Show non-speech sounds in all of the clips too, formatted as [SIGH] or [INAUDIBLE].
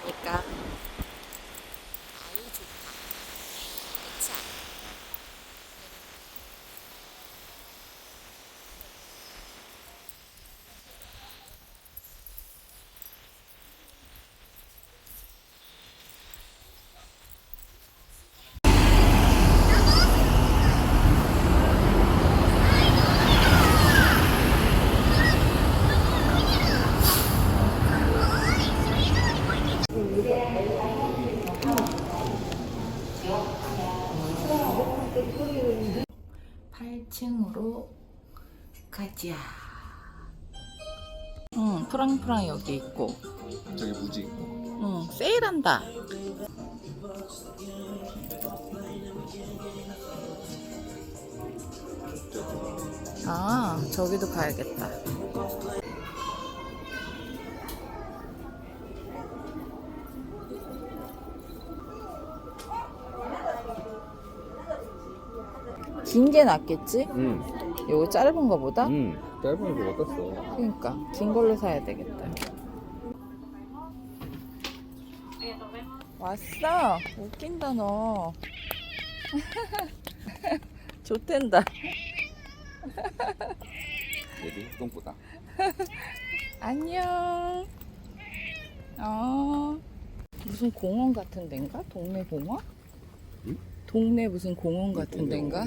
날이니까 8층으로 가자. 응, 프랑프랑 여기 있고. 저기 무지 있고. 응, 세일한다. 아, 저기도 가야겠다. 긴 게 낫겠지? 응, 요거 짧은 거보다? 응 짧은 거 어땠어? 그러니까 긴 걸로 사야 되겠다. 왔어. 웃긴다 너. [LAUGHS] 좋댄다. 얘도 똥보다 [LAUGHS] 안녕. 어. 무슨 공원 같은 데인가? 동네 공원? 응? 동네 무슨 공원 같은 데인가?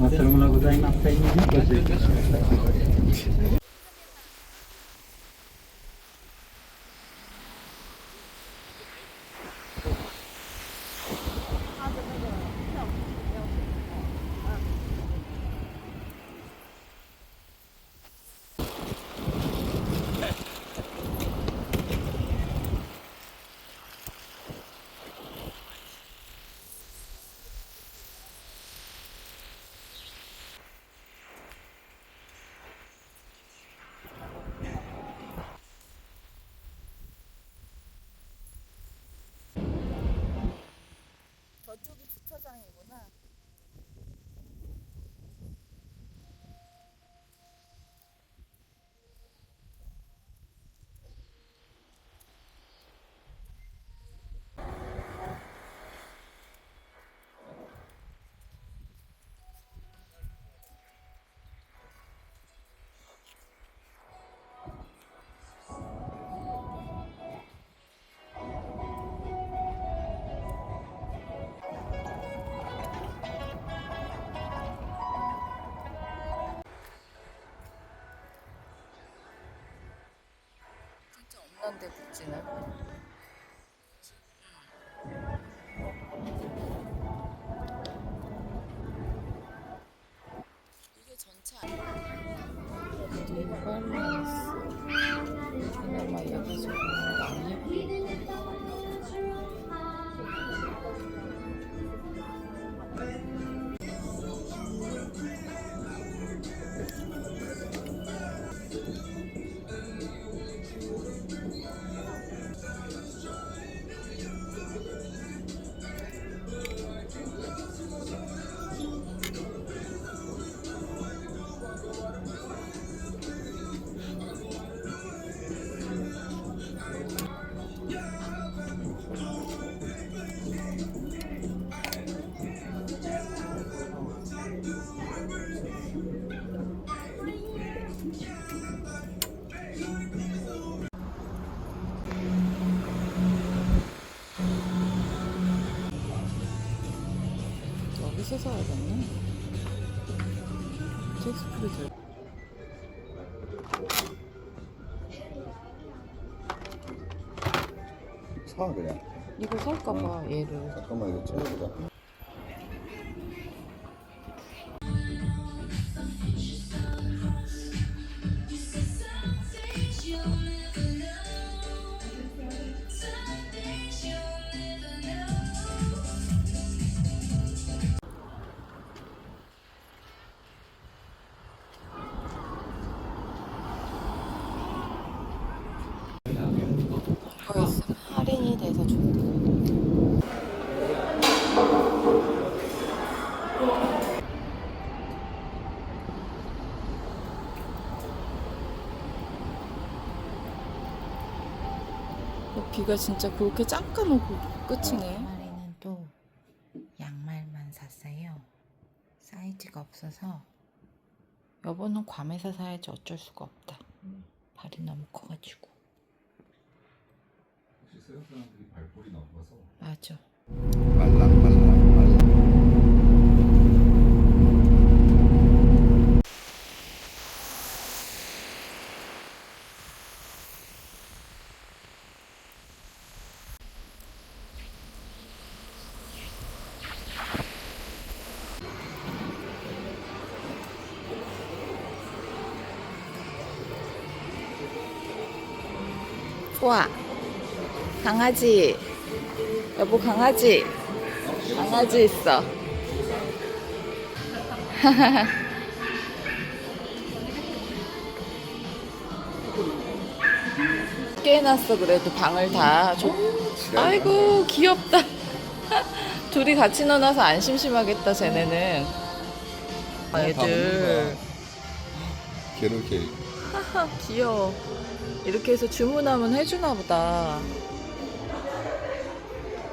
nós temos uma coisa daí na frente. 주차장이 진짜 없는데 굳지는. 텍스프리 들사 그냥. 이거 살까봐 얘를. 잠깐만 이거 찾아보자 비가 진짜 그렇게 잠깐 오고 끝이네. 마리는 또 양말만 샀어요. 사이즈가 없어서 여보는 괌에서 사야지 어쩔 수가 없다. 발이 너무 커가지고. 혹시 서양 사람들이 발볼이 넓어서 맞아. 말랑 말랑 말랑. 좋아. 강아지. 여보 강아지. 강아지 있어. [LAUGHS] 깨놨어 그래도 방을 다. 줘. 아이고 귀엽다. [LAUGHS] 둘이 같이 넣어놔서 안 심심하겠다 쟤네는. 아, 애들. 개를 개. 하하 [LAUGHS] 귀여워. 이렇게 해서 주문하면 해주나 보다.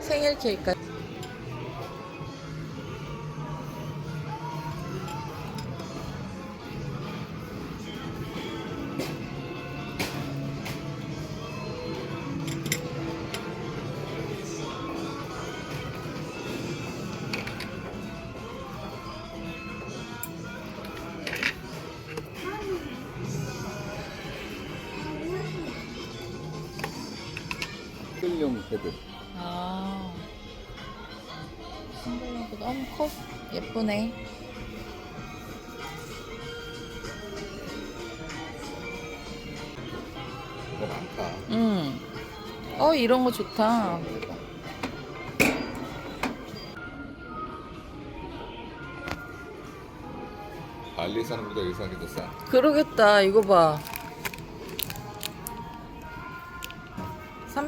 생일 케이크. 끌용 패드. 아. 신발용도 너무 커. 예쁘네. 이거 많다. 응. 어, 이런 거 좋다. 발리 사는 것보다 여기 사는 게 더 싸. 그러겠다. 이거 봐.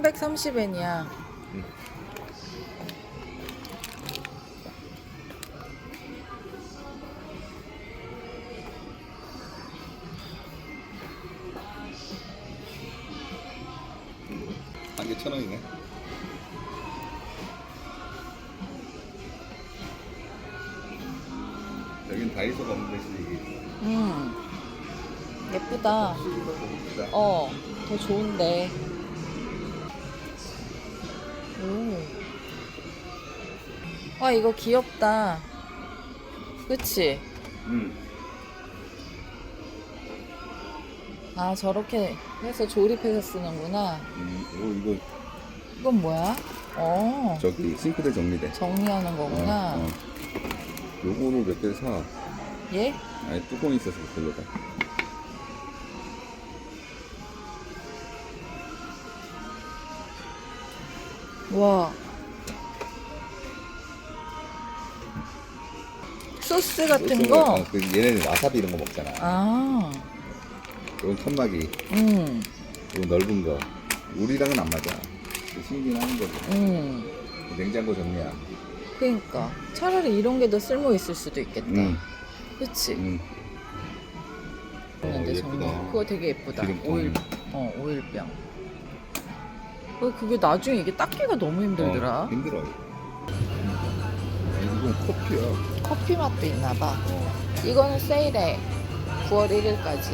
330엔이야. 한개 천 원이네. 여긴 다이소가 없는 있어. 음. 예쁘다. 어, 더 좋은데. 오. 와, 이거 귀엽다. 그치? 응. 아, 저렇게 해서 조립해서 쓰는구나. 음, 이거 이거 이건 뭐야? 어, 저기 싱크대 정리대. 정리하는 거구나. 어, 어. 요거를 몇 개 사. 얘? 아니 뚜껑 있어서 별로다. 와. 소스 같은 거? 어, 그 얘네는 와사비 이런 거 먹잖아. 아, 이건 천막이, 음, 이건 넓은 거. 우리랑은 안 맞아. 신긴 하는 거지. 음. 냉장고 정리야. 그러니까 차라리 이런 게 더 쓸모 있을 수도 있겠다. 응. 그치? 응. 어, 예쁘다. 그거 되게 예쁘다. 기름통. 오일, 어, 오일병. 어, 그게 나중에 이게 닦기가 너무 힘들더라. 어, 힘들어. 이건 커피야. 커피 맛도 있나 봐. 어. 이거는 세일해. 9월 1일까지.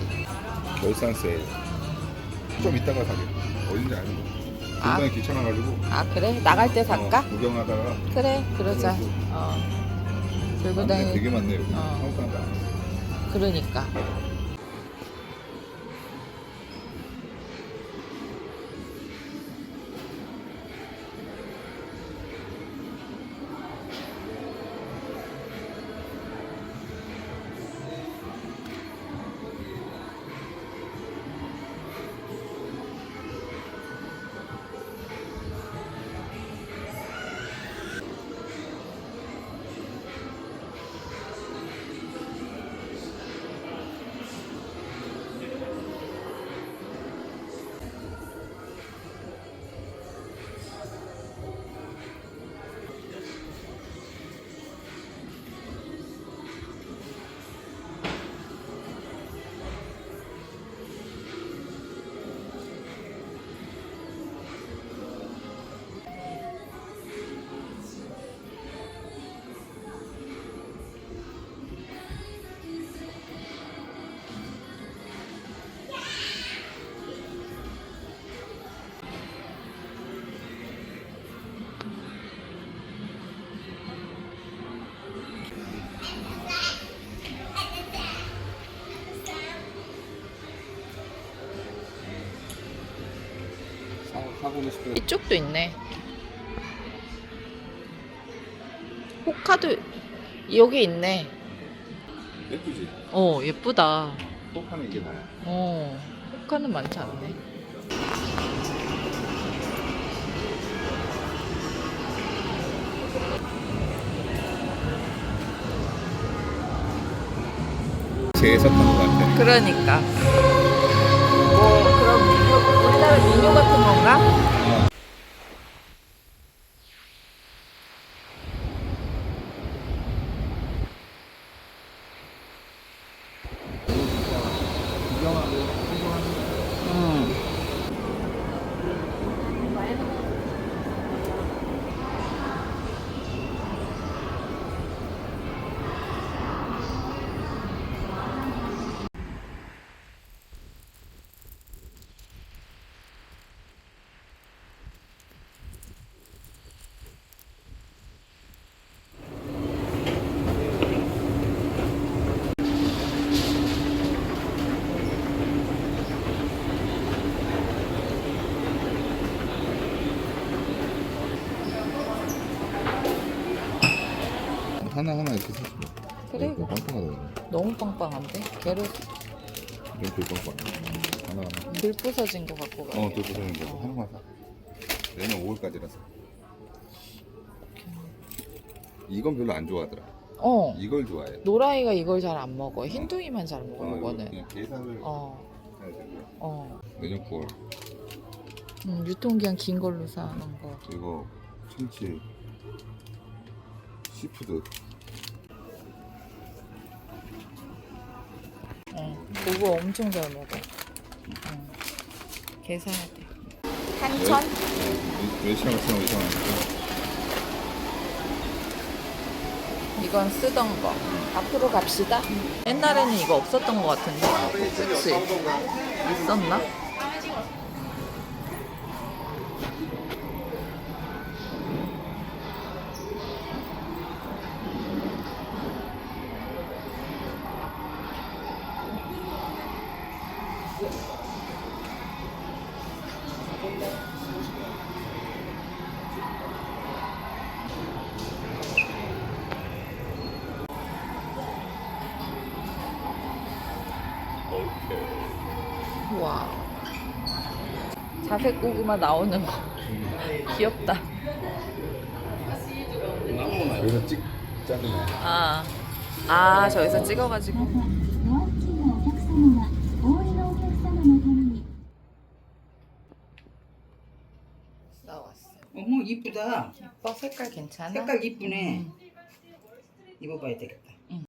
결산 세일. 좀 이따가 사게. 어딘지 아는 거. 아. 중간에 귀찮아가지고. 아, 그래? 나갈 때 살까? 어, 구경하다가. 그래, 그러자. 그래도- 어. 들고 다니 되게 많네 여기. 어. 한국 와. 그러니까. 사고는 싶어. 이쪽도 있네. 호카도 여기 있네. 예쁘지? 어 예쁘다. 똑하면 이게 나야. 어 호카는 많지 않네. 샀던 것 같아. 그러니까. 뭐 그럼 미뉴, 우리나라 미뉴 같은 건가? 음. 하나 하나 이렇게 사줘. 그래. 이거 빵빵하다. 너무 빵빵한데? 이건 그 빵빵. 하나 하나. 들 부서진 거 갖고 가. 어, 또 부서는 거 하나만 사. 내년 5월까지라서. 이건 별로 안 좋아하더라. 어. 이걸 좋아해. 노라이가 이걸 잘 안 먹어. 흰둥이만 잘 먹어. 어, 이거는. 그냥 계산을 어. 해야. 어. 내년 9월. 음, 유통기한 긴 걸로 사는 거. 이거 참치 시푸드 어. 그거 엄청 잘 먹어. 어. 걔 사야 돼. 한천? 같이 나오면 이상하니까 이건 쓰던 거. 앞으로 갑시다. 옛날에는 이거 없었던 것 같은데. 그치? 있었나? 와. 자색 고구마 나오는 거. 음. 귀엽다. 여기서 찍 짜증나. 아. 아, 저기서 찍어가지고. 나왔어. 어머 이쁘다. 오빠 색깔 괜찮아? 색깔 이쁘네. 음. 입어봐야 되겠다.